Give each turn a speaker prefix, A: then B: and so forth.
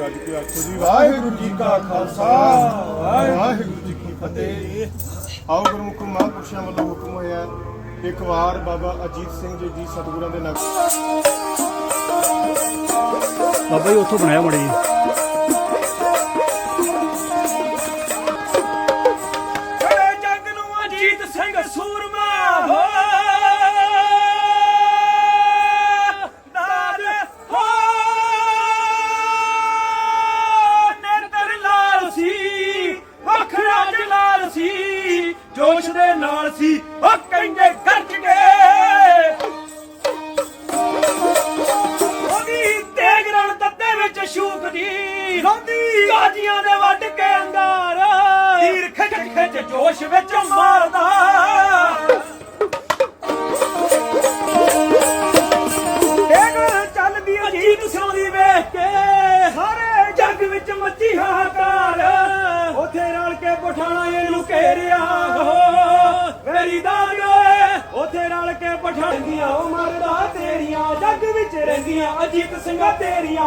A: ਗੱਜ ਕੇ ਆਖੋ ਜੀ ਵਾਹਿਗੁਰੂ ਜੀ ਕਾ ਖਾਲਸਾ। ਵਾਹਿਗੁਰੂ ਜੀ ਕੀ ਫਤਿਹ। ਆਓ ਗੁਰਮੁਖ ਮਹਾਂਪੁਰਸ਼ਾਂ ਵੱਲੋਂ ਹੁਕਮ ਹੋਇਆ ਇੱਕ ਵਾਰ ਬਾਬਾ ਅਜੀਤ ਸਿੰਘ ਜੀ ਦੀ ਸਤਿਗੁਰਾਂ ਦੇ ਨਕਸ਼
B: ਬਾਬਾ ਜੀ ਉੱਥੋਂ ਬਣਾਇਆ ਮੜੀ
C: ਜੋਸ਼ ਦੇ ਨਾਲ ਸੀ ਉਹ ਕਹਿੰਦੇ ਗੱਜ ਗਏ ਉਹਦੀ ਤੇਗ ਰਣ ਤੱਤੇ ਵਿੱਚ ਸ਼ੂਕਦੀ ਰੋਂਦੀ। ਕਾਜੀਆਂ ਦੇ ਵੱਢ ਕੇ ਅੰਗਾਰ ਤੀਰ ਖਿੱਚ ਖਿੱਚ ਜੋਸ਼ ਵਿੱਚ ਮਾਰਦਾ। ਚੱਲਦੀ ਅਜੀਤ ਸਿੰਘ ਦੀ ਵੇਖ ਕੇ। ਸਾਰੇ ਜੱਗ ਵਿੱਚ ਮੱਚੀ ਹਾਹਾਕਾਰ। ਉਥੇ ਰਲ ਕੇ ਪਠਾਣਾ ਇਹਨੂੰ ਘੇਰਿਆ। ਮੇਰੀ ਦਾਦ ਓਏ। ਉਥੇ ਰਲ ਕੇ ਪਠਾਣੀਆਂ ਉਹ ਮਰਦਾ ਤੇਰੀਆਂ, ਜੱਗ ਵਿੱਚ ਰਹਿੰਦੀਆਂ, ਅਜੀਤ ਸਿੰਘਾ ਤੇਰੀਆਂ।